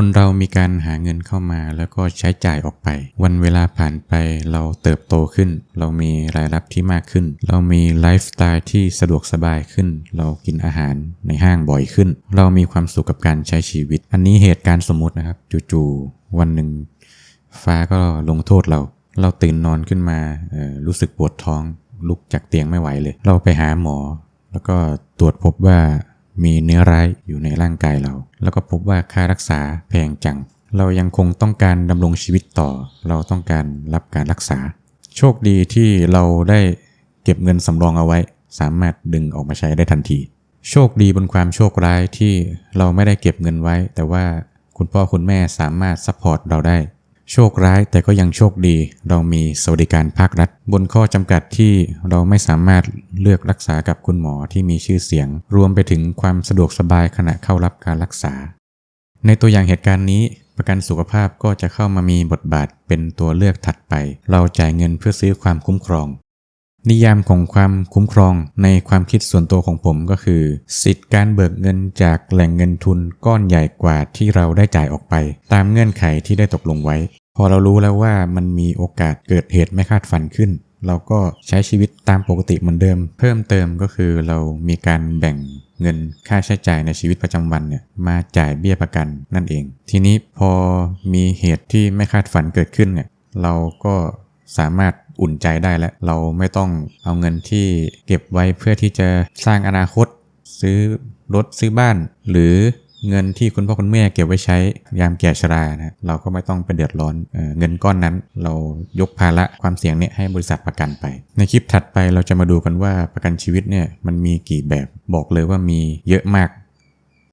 คนเรามีการหาเงินเข้ามาแล้วก็ใช้จ่ายออกไป วันเวลาผ่านไปเราเติบโตขึ้น เรามีรายรับที่มากขึ้น เรามีไลฟ์สไตล์ที่สะดวกสบายขึ้น เรากินอาหารในห้างบ่อยขึ้น เรามีความสุขกับการใช้ชีวิต อันนี้เหตุการณ์สมมุตินะครับจู่ๆวันหนึ่ง ฟ้าก็ลงโทษเรา เราตื่นนอนขึ้นมารู้สึกปวดท้องลุกจากเตียงไม่ไหวเลย เราไปหาหมอ แล้วก็ตรวจพบว่า มีเนื้อร้ายอยู่ในร่างกายเรา แล้วก็พบว่าค่ารักษาแพงจัง เรายังคงต้องการดำรงชีวิตต่อ เราต้องการรับการรักษา โชคดีที่เราได้เก็บเงินสำรองเอาไว้ สามารถดึงออกมาใช้ได้ทันที โชคดีบนความโชคร้ายที่เราไม่ได้เก็บเงินไว้ แต่ว่าคุณพ่อคุณแม่สามารถซัพพอร์ตเราได้ โชคร้ายแต่ก็ยังโชคดี เรามีสวัสดิการภาครัฐ บนข้อจำกัดที่เราไม่สามารถเลือกรักษากับคุณหมอที่มีชื่อเสียง รวมไปถึงความสะดวกสบายขณะเข้ารับการรักษา ในตัวอย่างเหตุการณ์นี้ ประกันสุขภาพก็จะเข้ามามีบทบาทเป็นตัวเลือกถัดไป เราจ่ายเงินเพื่อซื้อความคุ้มครอง นิยามของความคุ้มครองในความคิดส่วนตัวของผมก็คือ สิทธิ์การเบิกเงินจากแหล่งเงินทุนก้อนใหญ่กว่าที่เราได้จ่ายออกไป ตามเงื่อนไขที่ได้ตกลงไว้ พอเรารู้แล้วว่ามันมีโอกาสเกิดเหตุไม่คาดฝันขึ้น เราก็ใช้ชีวิตตามปกติเหมือนเดิม เพิ่มเติมก็คือเรามีการแบ่งเงินค่าใช้จ่ายในชีวิตประจำวันเนี่ยมาจ่ายเบี้ยประกันนั่นเอง ทีนี้พอมีเหตุที่ไม่คาดฝันเกิดขึ้นเนี่ยเราก็สามารถ อุ่นใจได้แล้ว เราไม่ต้องเอาเงินที่เก็บไว้เพื่อที่จะสร้างอนาคต ซื้อรถซื้อบ้าน หรือเงินที่คุณพ่อคุณแม่เก็บไว้ใช้ยามแก่ชรานะเราก็ไม่ต้องไปเดือดร้อนเอเงินก้อนนั้น เรายกภาระความเสี่ยงเนี่ยให้บริษัทประกันไป ในคลิปถัดไปเราจะมาดูกันว่าประกันชีวิตเนี่ยมันมีกี่แบบบอกเลยว่ามีเยอะมาก